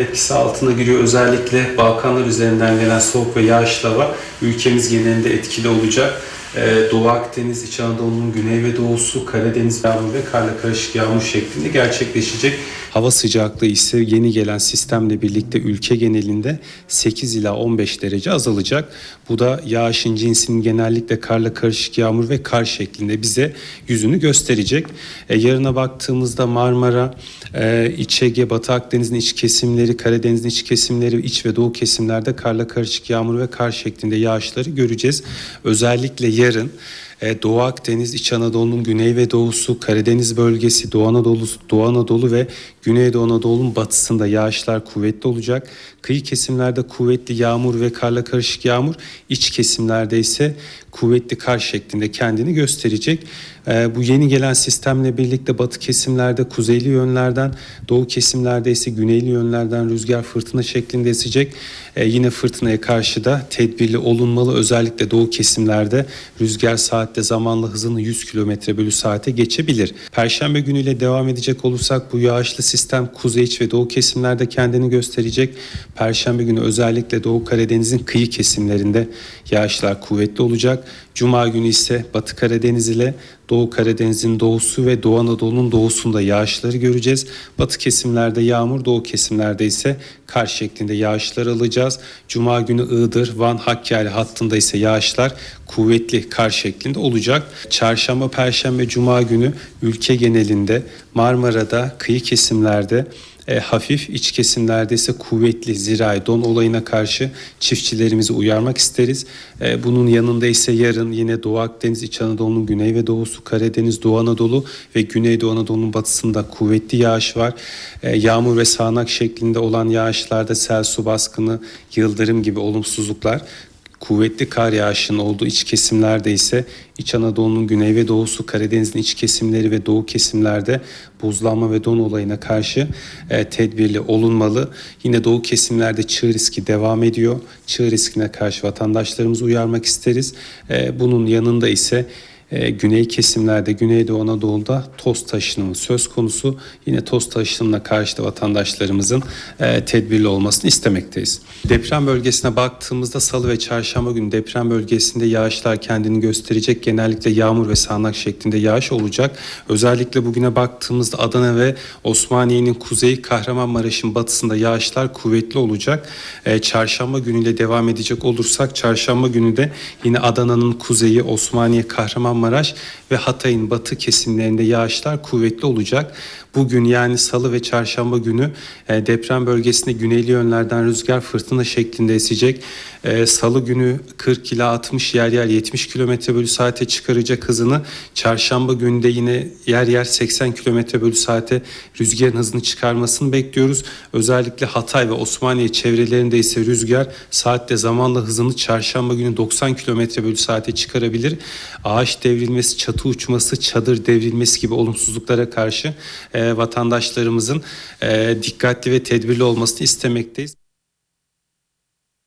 etkisi altına giriyor. Özellikle Balkanlar üzerinden gelen soğuk ve yağışlı hava ülkemiz genelinde etkili olacak. Ee, Doğu Akdeniz, İç Anadolu'nun güney ve doğusu, Karadeniz yağmur ve karla karışık yağmur şeklinde gerçekleşecek. Hava sıcaklığı ise yeni gelen sistemle birlikte ülke genelinde 8 ila 15 derece azalacak. Bu da yağışın cinsinin genellikle karla karışık yağmur ve kar şeklinde bize yüzünü gösterecek. E, yarına baktığımızda Marmara, e, İç Ege, Batı Akdeniz'in iç kesimleri, Karadeniz'in iç kesimleri, iç ve doğu kesimlerde karla karışık yağmur ve kar şeklinde yağışları göreceğiz. Özellikle yarın e, Doğu Akdeniz, İç Anadolu'nun güney ve doğusu, Karadeniz bölgesi, Doğu Anadolu, Doğu Anadolu ve Güneydoğu Anadolu'nun batısında yağışlar kuvvetli olacak. Kıyı kesimlerde kuvvetli yağmur ve karla karışık yağmur, iç kesimlerde ise kuvvetli kar şeklinde kendini gösterecek. E, bu yeni gelen sistemle birlikte batı kesimlerde kuzeyli yönlerden, doğu kesimlerde ise güneyli yönlerden rüzgar fırtına şeklinde esecek. E, yine fırtınaya karşı da tedbirli olunmalı. Özellikle doğu kesimlerde rüzgar saatte zamanla hızını 100 km bölü saate geçebilir. Perşembe günüyle devam edecek olursak bu yağışlı sistem kuzey iç ve doğu kesimlerde kendini gösterecek. Perşembe günü özellikle Doğu Karadeniz'in kıyı kesimlerinde yağışlar kuvvetli olacak. Cuma günü ise Batı Karadeniz ile Doğu Karadeniz'in doğusu ve Doğu Anadolu'nun doğusunda yağışları göreceğiz. Batı kesimlerde yağmur, doğu kesimlerde ise kar şeklinde yağışlar alacağız. Cuma günü Iğdır, Van, Hakkari hattında ise yağışlar kuvvetli kar şeklinde olacak. Çarşamba, Perşembe, Cuma günü ülke genelinde Marmara'da, kıyı kesimlerde e, hafif iç kesimlerde ise kuvvetli zirai don olayına karşı çiftçilerimizi uyarmak isteriz. E, bunun yanında ise yarın yine Doğu Akdeniz, İç Anadolu'nun güney ve doğusu, Karadeniz, Doğu Anadolu ve Güneydoğu Anadolu'nun batısında kuvvetli yağış var. E, yağmur ve sağanak şeklinde olan yağışlarda sel, su baskını, yıldırım gibi olumsuzluklar Kuvvetli kar yağışının olduğu iç kesimlerde ise İç Anadolu'nun güney ve doğusu, Karadeniz'in iç kesimleri ve doğu kesimlerde buzlanma ve don olayına karşı e, tedbirli olunmalı. Yine doğu kesimlerde çığ riski devam ediyor. Çığ riskine karşı vatandaşlarımızı uyarmak isteriz. E, bunun yanında ise e, güney kesimlerde, Güneydoğu Anadolu'da toz taşınımı söz konusu. Yine toz taşınımına karşı da vatandaşlarımızın e, tedbirli olmasını istemekteyiz. Deprem bölgesine baktığımızda salı ve çarşamba günü deprem bölgesinde yağışlar kendini gösterecek. Genellikle yağmur ve sağanak şeklinde yağış olacak. Özellikle bugüne baktığımızda Adana ve Osmaniye'nin kuzeyi Kahramanmaraş'ın batısında yağışlar kuvvetli olacak. E, çarşamba günüyle devam edecek olursak çarşamba günü de yine Adana'nın kuzeyi Osmaniye Kahramanmaraş ve Hatay'ın batı kesimlerinde yağışlar kuvvetli olacak. Bugün yani salı ve çarşamba günü e, deprem bölgesinde güneyli yönlerden rüzgar fırtına şeklinde esecek. E, salı günü 40 ila 60 yer yer 70 km bölü saate çıkaracak hızını. Çarşamba günü de yine yer yer 80 km bölü saate rüzgarın hızını çıkarmasını bekliyoruz. Özellikle Hatay ve Osmaniye çevrelerinde ise rüzgar saatte zamanla hızını çarşamba günü 90 km bölü saate çıkarabilir. Ağaç devrilmesi, çatı uçması, çadır devrilmesi gibi olumsuzluklara karşı e, vatandaşlarımızın e, dikkatli ve tedbirli olmasını istemekteyiz.